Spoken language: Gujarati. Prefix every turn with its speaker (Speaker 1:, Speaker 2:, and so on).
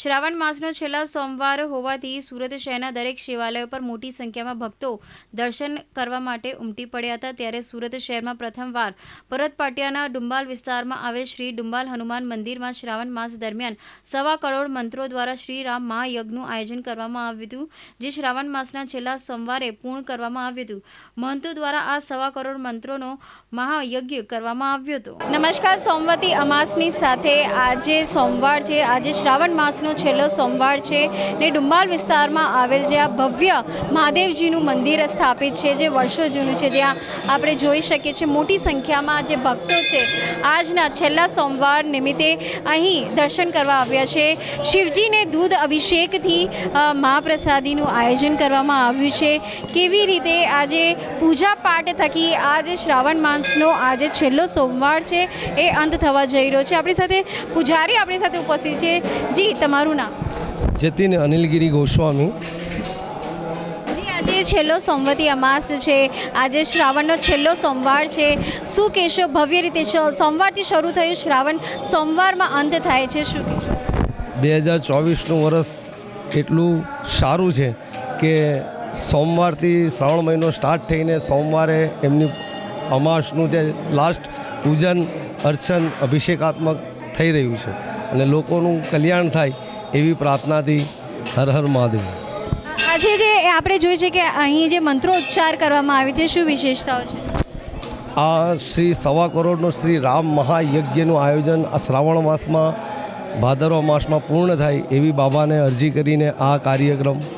Speaker 1: શ્રાવણ માસનો છેલ્લા સોમવાર હોવાથી સુરત શહેરના દરેક શિવાલયો પર મોટી સંખ્યામાં ભક્તો દર્શન કરવા માટે ઉમટી પડ્યા હતા. ત્યારે સુરત શહેરમાં પ્રથમવાર પરત પાટિયાના ડુંબાલ વિસ્તારમાં આવેલ શ્રી ડુંબાલ હનુમાન મંદિરમાં શ્રાવણ માસ દરમિયાન સવા કરોડ મંત્રો દ્વારા શ્રી રામ મહાયજ્ઞનું આયોજન કરવામાં આવ્યું હતું, જે શ્રાવણ માસના છેલ્લા સોમવારે પૂર્ણ કરવામાં આવ્યું હતું. મહંતો દ્વારા આ સવા કરોડ મંત્રોનો મહાયજ્ઞ કરવામાં આવ્યો હતો. નમસ્કાર, સોમવતી અમાસની સાથે આજે સોમવાર છે. આજે શ્રાવણ માસનો છેલ્લો સોમવાર છે ને ડુંબાલ વિસ્તારમાં આવેલ જે આ ભવ્ય મહાદેવજીનું મંદિર સ્થાપિત છે, જે વર્ષો જૂનું છે, જ્યાં આપણે જોઈ શકીએ છીએ મોટી સંખ્યામાં જે ભક્તો છે, આજના છેલ્લા સોમવાર નિમિત્તે અહીં દર્શન કરવા આવ્યા છે. શિવજીને દૂધ અભિષેકથી મહાપ્રસાદીનું આયોજન કરવામાં આવ્યું છે. કેવી રીતે આજે પૂજા પાઠ થકી આજે શ્રાવણ માસનો આજે છેલ્લો સોમવાર છે, એ અંત થવા જઈ રહ્યો છે. આપણી સાથે પૂજારી આપણી સાથે ઉપસ્થિત છે. જી, તમારું નામ?
Speaker 2: જતીન અનિલગીરી ગોસ્વામી.
Speaker 1: આજે છેલ્લો સોમવતી અમાસ છે. આજે શ્રાવણનો છેલ્લો સોમવાર છે. શું કહેશો ભવ્ય રીતે સોમવારથી શરૂ થયું શ્રાવણ સોમવારમાં અંત થાય છે શું
Speaker 2: બે હજાર ચોવીસનું વરસ એટલું સારું છે કે સોમવારથી શ્રાવણ મહિનો સ્ટાર્ટ થઈને સોમવારે એમની અમાસનું જે લાસ્ટ પૂજન અર્ચન અભિષેકાત્મક થઈ રહ્યું છે. અને લોકોનું કલ્યાણ થાય એવી પ્રાર્થનાથી હર હર મહાદેવ.
Speaker 1: આજે જે આપણે જોઈએ છે કે અહીં જે મંત્રો ઉચ્ચાર કરવામાં આવે છે શું વિશેષતાઓ છે?
Speaker 2: આ શ્રી સવા કરોડનું શ્રી રામ મહાયજ્ઞનું આયોજન આ શ્રાવણ માસમાં ભાદરવા માસમાં પૂર્ણ થાય એવી બાબાને અરજી કરીને આ કાર્યક્રમ